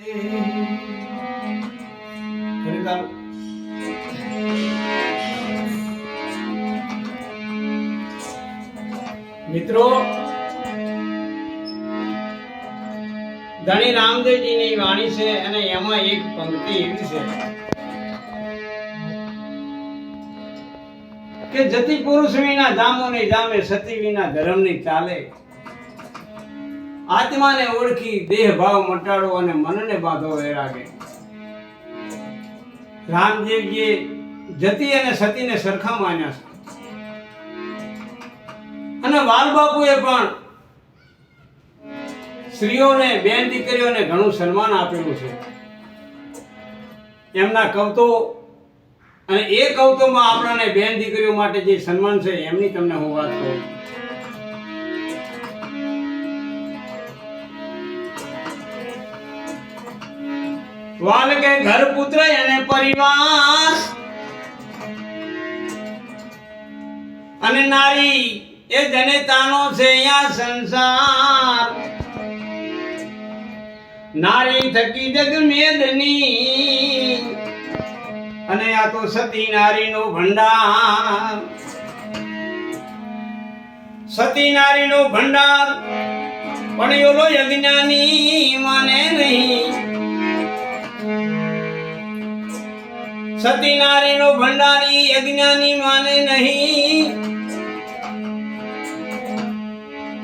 ખરેખર મિત્રો, ધણી રામદેવજીની વાણી છે અને એમાં એક પંક્તિ એવી છે કે જતી પુરુષ વિના જામો નહીં જામે સતી વિના ધર્મ નહીં ચાલે. આત્માને ઓળખી દેહ ભાવ મટાડો અને મનને બાંધો વૈરાગે. રામદેવજીએ જતી અને સતીને સરખા માન્યા છે. અને વાલબાપુએ પણ સ્ત્રીઓને બેન દીકરીઓને ઘણું સન્માન આપેલું છે. એમના કવતો અને એ કવતોમાં આપણને બેન દીકરીઓ માટે જે સન્માન છે એમની તમને હું વાત કરું. વાલ કે ઘર પુત્ર અને પરિવાર. અને નારી એ જનેતાનો છે અહીંયા સંસાર. નારી થકી જગ મેદની. અને આ તો સતી નારીનો ભંડાર. સતી નારીનો ભંડાર. પણ યોલો યજ્ઞાની માને નહીં. સતી નારીનો ભંડારી અજ્ઞાની માને નહીં.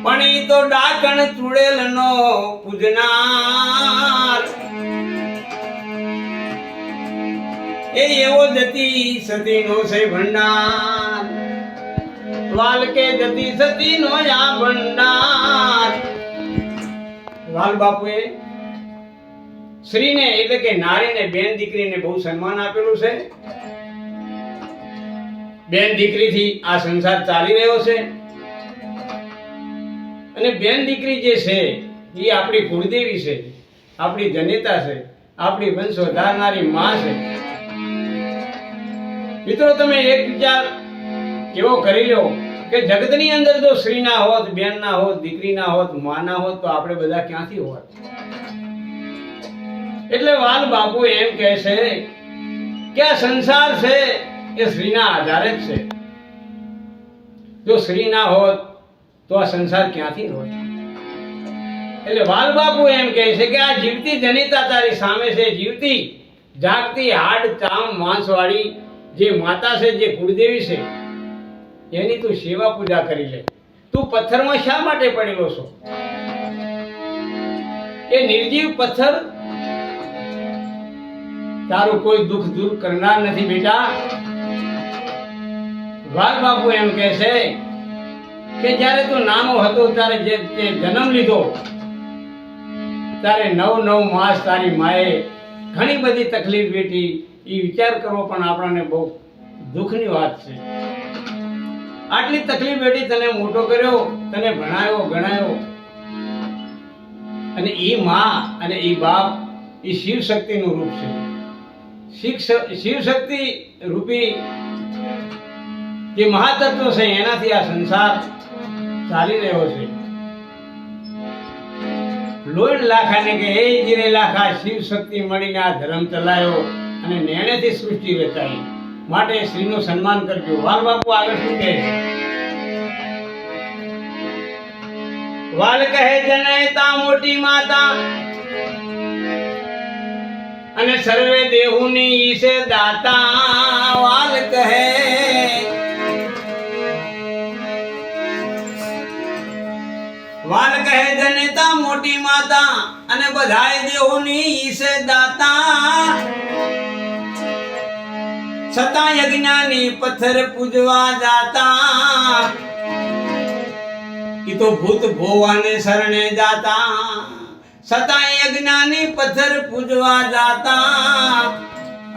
પણ એ તો ડાકણ ચુડેલ નો પૂજનાર. એ એવો જતી સતી નો છે ભંડાર. વાલ કે જતી સતી નો આ ભંડાર. વાલ બાપુએ સ્ત્રીને એટલે કે નારીને બેન દીકરીને બહુ સન્માન આપેલું છે. બેન દીકરીથી આ સંસાર ચાલી રહ્યો છે. અને બેન દીકરી જે છે, એ આપણી કુળદેવી છે, આપણી જનેતા છે, આપણી વંશ વધારનારી માં છે. મિત્રો, તમે એક વિચાર કેવો કરી લો કે જગતની અંદર જો સ્ત્રી હોત, બેન ના હોત, દીકરી ના હોત, માં ના હોત, તો આપણે બધા ક્યાંથી હોત? એટલે વાલ બાપુ એમ કહે છે કે આ સંસાર છે એ શ્રીના આધારે જ છે. જો શ્રી ના હોત તો આ સંસાર ક્યાંથી હોત? એટલે વાલ બાપુ એમ કહે છે કે આ જીવતી જનિતા તારી સામે છે. જીવતી, જાગતી, હાડ, ચામ માંસ વાળી જે માતા છે, જે કુળદેવી છે, એની તું સેવા પૂજા કરી લે. તું પથ્થરમાં શા માટે પડેલો છો? એ નિર્જીવ પથ્થર તારું કોઈ દુઃખ દૂર કરનાર નથી બેટા. વાલ બાપુ એમ કહે છે કે જ્યારે તું નાનો હતો ત્યારે જે જન્મ લીધો, ત્યારે નવ નવ માસ તારી માએ ઘણી બધી તકલીફ વેઠી. એ વિચાર કરવો પણ આપણને બહુ દુઃખની વાત છે. આટલી તકલીફ વેઠી તને મોટો કર્યો, તને ભણાયો, ગણાયો. અને એ માં અને એ બાપ એ શિવ શક્તિનું રૂપ છે. શિવ શક્તિ રૂપી જે મહાતત્વ છે, એનાથી આ સંસાર ચાલી રહ્યો છે. લોણ લાખાને કે હે લાખા શિવ શક્તિ મળીને આ ધર્મ ચલાયો અને નેણેથી સૃષ્ટિ વેચાઈ માટે શ્રીનું સન્માન કરજો. વાલ બાપુ આગળ શું કહે છે? વાલ કહે જનયતા મોટી માતા. અને સર્વે દેહુની ઈશે દાતા વાલ કહે વાલ કહે જનેતા મોટી માતા અને બધાય દેહોની ઈશે દાતા છતાં યજ્ઞાની પથ્થર પૂજવા જાતા ઈ તો ભૂત ભોવાને શરણે જાતા છતાં યજ્ઞાની પથ્થર પૂજવા જાતા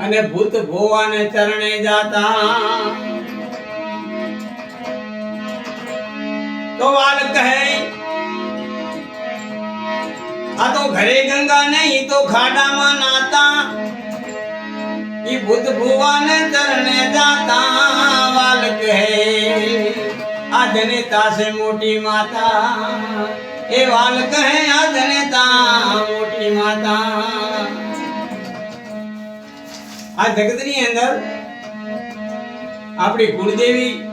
અને ભૂત ભોવાને ચરણે જાતા. તો વાલ કહે, આ તો ઘરે ગંગા નહીં તો ખાડામાં નાતા. ઈ ભૂત ભુવાને ચરણે જાતા. વાલ કહે, આ જને તાસે મોટી માતા. એ વાલ કહે આ જગતની અંદર આપણી કુળદેવી,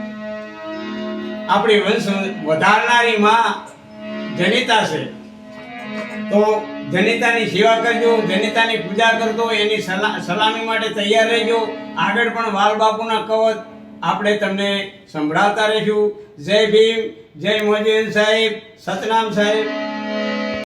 આપણી વંશ વધારનારી માં જનિતા છે. તો જનિતાની સેવા કરજો, જનિતાની પૂજા કરજો, એની સલા- સલામી માટે તૈયાર રહેજો. આગળ પણ વાલ બાપુના કવચ આપણે તમને સંભળાવતા રહીશું. જય ભીમ, જય મોજીન સાહેબ, સતનામ સાહેબ.